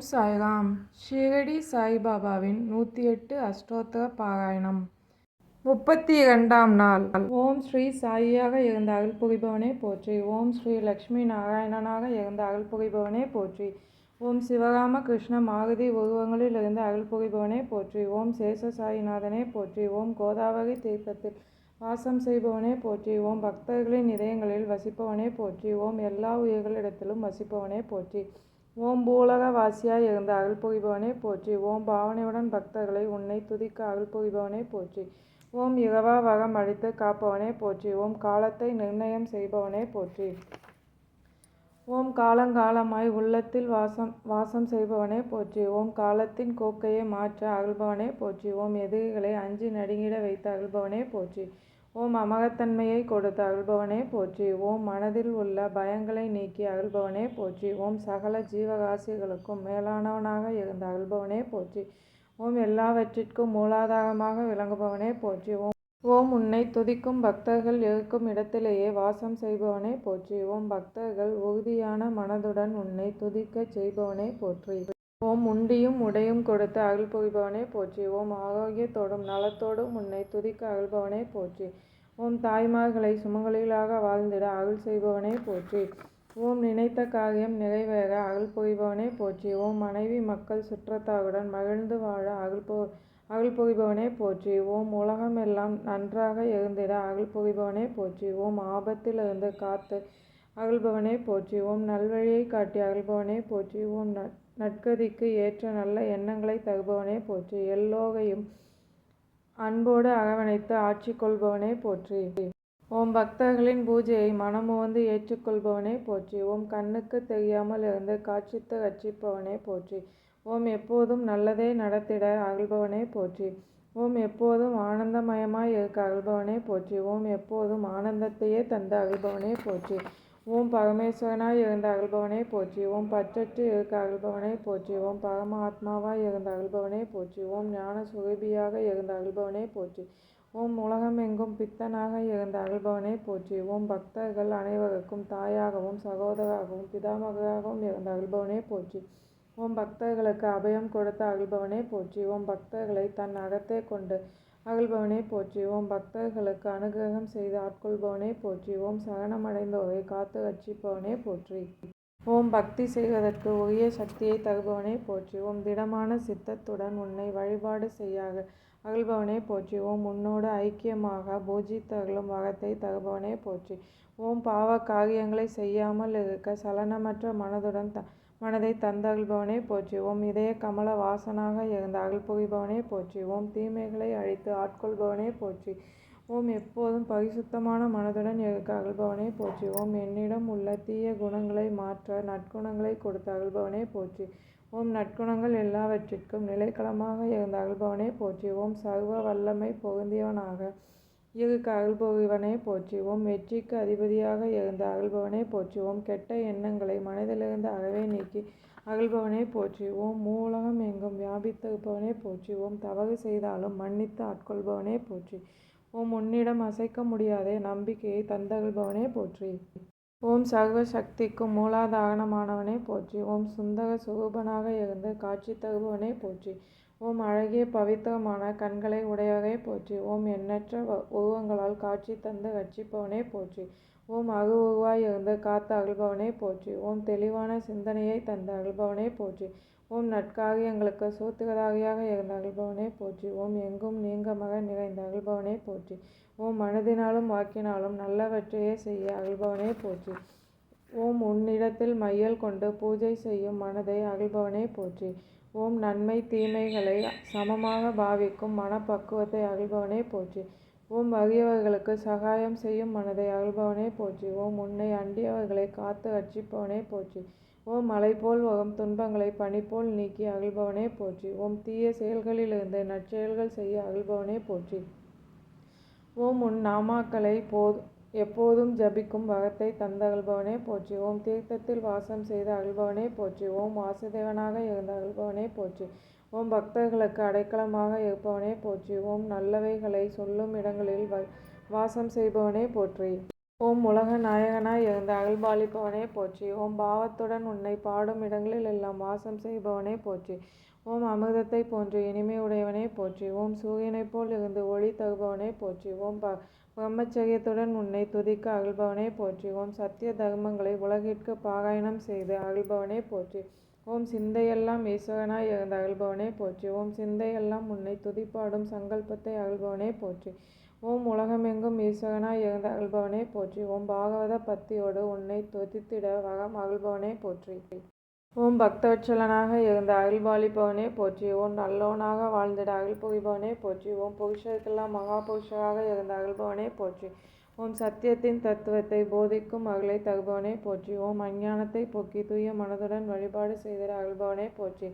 ஓம் சாய்ராம் ஷிரடி சாய்பாபாவின் நூற்றி எட்டு அஷ்டோத்தர பாராயணம். முப்பத்தி இரண்டாம் நாள். ஓம் ஸ்ரீ சாயியாக இருந்த அருள் புரிபவனே போற்றி. ஓம் ஸ்ரீ லக்ஷ்மி நாராயணனாக இருந்த அருள் புரிபவனே போற்றி. ஓம் சிவராம கிருஷ்ண மாருதி உருவங்களில் இருந்த அருள் புரிபவனே போற்றி. ஓம் சேஷ சாயிநாதனே போற்றி. ஓம் கோதாவரி தீர்த்தத்தில் வாசம் செய்பவனே போற்றி. ஓம் பக்தர்களின் இதயங்களில் வசிப்பவனே போற்றி. ஓம் எல்லா உயிர்களிடத்திலும் வசிப்பவனே போற்றி. ஓம் பூலக வாசியாய் இருந்த அருள் புரிபவனே போற்றி. ஓம் பாவனையுடன் பக்தர்களை உன்னை துதிக்க அருள் புரிபவனே போற்றி. ஓம் இரவா வரம் அழித்து காப்பவனே போற்றி. ஓம் காலத்தை நிர்ணயம் செய்பவனே போற்றி. ஓம் காலங்காலமாய் உள்ளத்தில் வாசம் வாசம் செய்பவனே போற்றி. ஓம் காலத்தின் கோக்கையை மாற்ற அகழ்பவனே போற்றி. ஓம் எதிரிகளை அஞ்சு நடுங்கிட வைத்து அகழ்பவனே போற்றி. ஓம் அமகத்தன்மையை கொடுத்த அகழ்பவனே போற்றி. ஓம் மனதில் உள்ள பயங்களை நீக்கி அகழ்பவனே போற்றி. ஓம் சகல ஜீவகாசிகளுக்கும் மேலானவனாக இருந்த அகழ்பவனே போற்றி. ஓம் எல்லாவற்றிற்கும் மூலாதாரமாக விளங்குபவனே போற்றி. ஓம் ஓம் உன்னை துதிக்கும் பக்தர்கள் இருக்கும் இடத்திலேயே வாசம் செய்பவனே போற்றி. ஓம் பக்தர்கள் உறுதியான மனதுடன் உன்னை துதிக்கச் செய்பவனே போற்றி. ஓம் உண்டியும் உடையும் கொடுத்து அகல் புரிபவனே போற்றி. ஓம் ஆரோக்கியத்தோடும் நலத்தோடும் உன்னை துதிக்க அகழ்பவனே போற்றி. ஓம் தாய்மார்களை சுமங்கலிகளாக வாழ்ந்திட அகல் செய்பவனே போற்றி. ஓம் நினைத்த காரியம் நிறைவேற அகல் புரிபவனே போற்றி. ஓம் மனைவி மக்கள் சுற்றத்தாருடன் மகிழ்ந்து வாழ அகல் பு அகல் புகிபவனே போற்றி. ஓம் உலகமெல்லாம் நன்றாக இருந்திட அகல் புரிபவனே போற்றி. ஓம் ஆபத்திலிருந்து காத்து அகல்பவனே போற்றி. ஓம் நல்வழியை காட்டி அகல்பவனே போற்றி. ஓம் நற்கதிக்கு ஏற்ற நல்ல எண்ணங்களை தருபவனே போற்றி. எல்லோகையும் அன்போடு அகவணைத்து ஆட்சி கொள்பவனே போற்றி. ஓம் பக்தர்களின் பூஜையை மனமுவந்து ஏற்றுக்கொள்பவனே போற்றி. ஓம் கண்ணுக்கு தெரியாமல் இருந்து காட்சித்து ரட்சிப்பவனே போற்றி. ஓம் எப்போதும் நல்லதே நடத்திட அகழ்பவனே போற்றி. ஓம் எப்போதும் ஆனந்தமயமாய் இருக்க அகழ்பவனே போற்றி. ஓம் எப்போதும் ஆனந்தத்தையே தந்த அகழ்பவனே போற்றி. ஓம் பரமேஸ்வரனாய் இருந்த அகழ்பவனே போற்றி. ஓம் பற்றற்று இருக்க அகழ்பவனே போற்றி. ஓம் பரம ஆத்மாவாய் இருந்த அகழ்பவனே போற்றி. ஓம் ஞான சுரபியாக இருந்த அகழ்பவனே போற்றி. ஓம் உலகமெங்கும் பித்தனாக இருந்த அகழ்பவனே போற்றி. ஓம் பக்தர்கள் அனைவருக்கும் தாயாகவும் சகோதராகவும் பிதாமகராகவும் இருந்த அகழ்பவனே போற்றி. ஓம் பக்தர்களுக்கு அபயம் கொடுத்த அகழ்பவனே போற்றி. ஓம் பக்தர்களை தன் அகத்தே கொண்டு அகழ்பவனே போற்றி. ஓம் பக்தர்களுக்கு அனுகிரகம் செய்து ஆட்கொள்பவனே போற்றி. ஓம் சரணமடைந்தோரை காத்து ரட்சிப்பவனே போற்றி. ஓம் பக்தி செய்வதற்கு உரிய சக்தியை தருபவனே போற்றி. ஓம் திடமான சித்தத்துடன் உன்னை வழிபாடு செய்யாக. அகழ்பவனே போற்றி. ஓம் உன்னோடு ஐக்கியமாக பூஜித்தருளும் வகத்தை தருபவனே போற்றி. ஓம் பாவ காரியங்களை செய்யாமல் இருக்க சலனமற்ற மனதுடன் த மனதை தந்த போற்றி. ஓம் இதய கமல வாசனாக இருந்த அகழ்புகிபவனே போற்றி. தீமைகளை அழித்து ஆட்கொள்பவனே போற்றி. ஓம் எப்போதும் பரிசுத்தமான மனதுடன் இருக்க அகழ்பவனே போற்றி. ஓம் என்னிடம் உள்ள தீய குணங்களை மாற்ற நற்குணங்களை கொடுத்த அகழ்பவனே போற்றி. ஓம் நற்குணங்கள் எல்லாவற்றிற்கும் நிலைக்களமாக இருந்த அகழ்பவனே போற்றி. ஓம் சர்வ வல்லமை பொருந்தியவனாக இருக்கு அருள்பவனே போற்றுவோம். ஓம் வெற்றிக்கு அதிபதியாக இருந்த அகல்பவனே போற்றுவோம். ஓம் கெட்ட எண்ணங்களை மனதிலிருந்து அறவே நீக்கி அகல்பவனே போற்றுவோம். மூலகம் எங்கும் வியாபித்திருப்பவனே போற்றுவோம். ஓம் தவறு செய்தாலும் மன்னித்து ஆட்கொள்பவனே போற்றி. ஓம் உன்னிடம் அசைக்க முடியாத நம்பிக்கையை தந்தகழ்பவனே போற்றி. ஓம் சர்வ சக்திக்கும் மூலாதாரணமானவனே போற்றி. ஓம் சுந்தர சுரூபனாக இருந்து காட்சி தருபவனே போற்றி. ஓம் அழகிய பவித்திரமான கண்களை உடையவரே போற்றி. ஓம் எண்ணற்ற உருவங்களால் காட்சி தந்து ரட்சிப்பவனே போற்றி. ஓம் அகுவாய் இருந்த இருந்து அகழ்பவனே போற்றி. ஓம் தெளிவான சிந்தனையை தந்த அகழ்பவனே போற்றி. ஓம் நற்காரியங்களுக்கு சூத்துகதாகியாக இருந்த அகழ்பவனே போற்றி. ஓம் எங்கும் நீங்க மக நிறைந்த அகழ்பவனே போற்றி. ஓம் மனதினாலும் வாக்கினாலும் நல்லவற்றையே செய்ய அகழ்பவனே போற்றி. ஓம் உன்னிடத்தில் மையல் கொண்டு பூஜை செய்யும் மனதை அகழ்பவனே போற்றி. ஓம் நன்மை தீமைகளை சமமாக பாவிக்கும் மனப்பக்குவத்தை அகழ்பவனே போற்றி. ஓம் வறியவர்களுக்கு சகாயம் செய்யும் மனதை அகழ்பவனே போற்றி. ஓம் உன்னை அண்டியவர்களை காத்து ரட்சிப்பவனே போற்றி. ஓம் மலை போல் வரும் துன்பங்களை பனி போல் நீக்கி அகழ்பவனே போற்றி. ஓம் தீய செயல்களிலிருந்து நற்செயல்கள் செய்ய அகழ்பவனே போற்றி. ஓம் உன் நாமாக்களை போது எப்போதும் ஜபிக்கும் வகத்தை தந்தருள்பவனே போற்றி. ஓம் தீர்த்தத்தில் வாசம் செய்த அகழ்பவனே போற்றி. ஓம் வாசுதேவனாக இருந்த அகழ்பவனே போற்றி. ஓம் பக்தர்களுக்கு அடைக்கலமாக இருப்பவனே போற்றி. ஓம் நல்லவைகளை சொல்லும் இடங்களில் வாசம் செய்பவனே போற்றி. ஓம் உலக நாயகனாய் இருந்த அகல்பாலிப்பவனே போற்றி. ஓம் பாவத்துடன் உன்னை பாடும் இடங்களில் எல்லாம் வாசம் செய்பவனே போற்றி. ஓம் அமிர்தத்தை போன்று இனிமை உடையவனே போற்றி. ஓம் சூரியனைப் போல் இருந்து ஒளி தகுபவனே போற்றி. ஓம் ப பிரம்மச்சரியத்துடன் உன்னை துதிக்க அகழ்பவனே போற்றி. ஓம் சத்திய தர்மங்களை உலகிற்கு பாராயணம் செய்து அகழ்பவனே போற்றி. ஓம் சிந்தையெல்லாம் ஈஸ்வரனாய் இருந்த அகழ்பவனே போற்றி. ஓம் சிந்தையெல்லாம் உன்னை துதிப்பாடும் சங்கல்பத்தை அகழ்பவனே போற்றி. ஓம் உலகமெங்கும் ஈஸ்வரனாய் இருந்த அகழ்பவனே போற்றி. ஓம் பாகவத பக்தியோடு உன்னை துதித்திட வகம் அகழ்பவனே போற்றி. ஓம் பக்தவச்சலனாக இருந்த அகில்பாலிப்பவனே போற்றி. ஓம் நல்லவனாக வாழ்ந்திட அகில் புரிபவனே போற்றி. ஓம் புருஷருக்கெல்லாம் மகா புருஷராக இருந்த அகழ்பவனே போற்றி. ஓம் சத்தியத்தின் தத்துவத்தை போதிக்கும் அகிலை தருபவனே போற்றி. ஓம் அஞ்ஞானத்தை போக்கி தூய மனதுடன் வழிபாடு செய்திட அகில்பவனே போற்றி.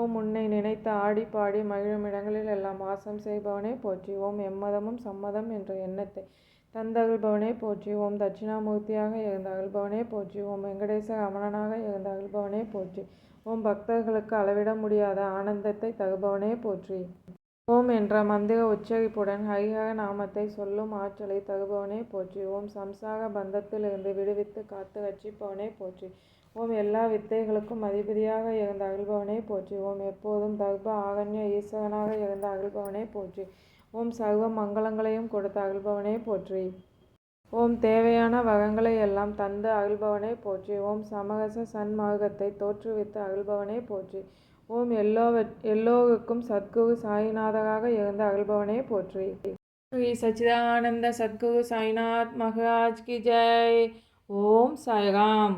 ஓம் உன்னை நினைத்து ஆடி பாடி மகிழும் இடங்களில் எல்லாம் வாசம் செய்பவனே போற்றி. ஓம் எம்மதமும் சம்மதம் என்ற எண்ணத்தை தந்தகழ்பவனே போற்றி. ஓம் தட்சிணாமூர்த்தியாக இருந்த அகழ்பவனே போற்றி. ஓம் வெங்கடேச ரமணனாக இருந்த அகழ்பவனே போற்றி. ஓம் பக்தர்களுக்கு அளவிட முடியாத ஆனந்தத்தை தருபவனே போற்றி. ஓம் என்ற மந்திர உச்சரிப்புடன் ஹரிஹர நாமத்தை சொல்லும் ஆற்றலை தருபவனே போற்றி. ஓம் சம்சார பந்தத்திலிருந்து விடுவித்து காத்து ரட்சிப்பவனே போற்றி. ஓம் எல்லா வித்தைகளுக்கும் அதிபதியாக இருந்த அகழ்பவனே போற்றி. ஓம் எப்போதும் தர்ப ஆகண்ய ஈஸ்வரனாக இருந்த அகழ்பவனே போற்றி. ஓம் சர்வ மங்களங்களையும் கொடுத்த அகழ்பவனே போற்றி. ஓம் தேவையான வகங்களை எல்லாம் தந்து அகழ்பவனே போற்றி. ஓம் சமரச சன்மார்க்கத்தை தோற்றுவித்து அகழ்பவனே போற்றி. ஓம் எல்லோவ எல்லோருக்கும் சத்குரு சாய்நாதராக இருந்த அகழ்பவனே போற்றி. ஸ்ரீ சச்சிதானந்த சத்குரு சாய்நாத் மகராஜ் கி ஜெய். ஓம் சாய்ராம்.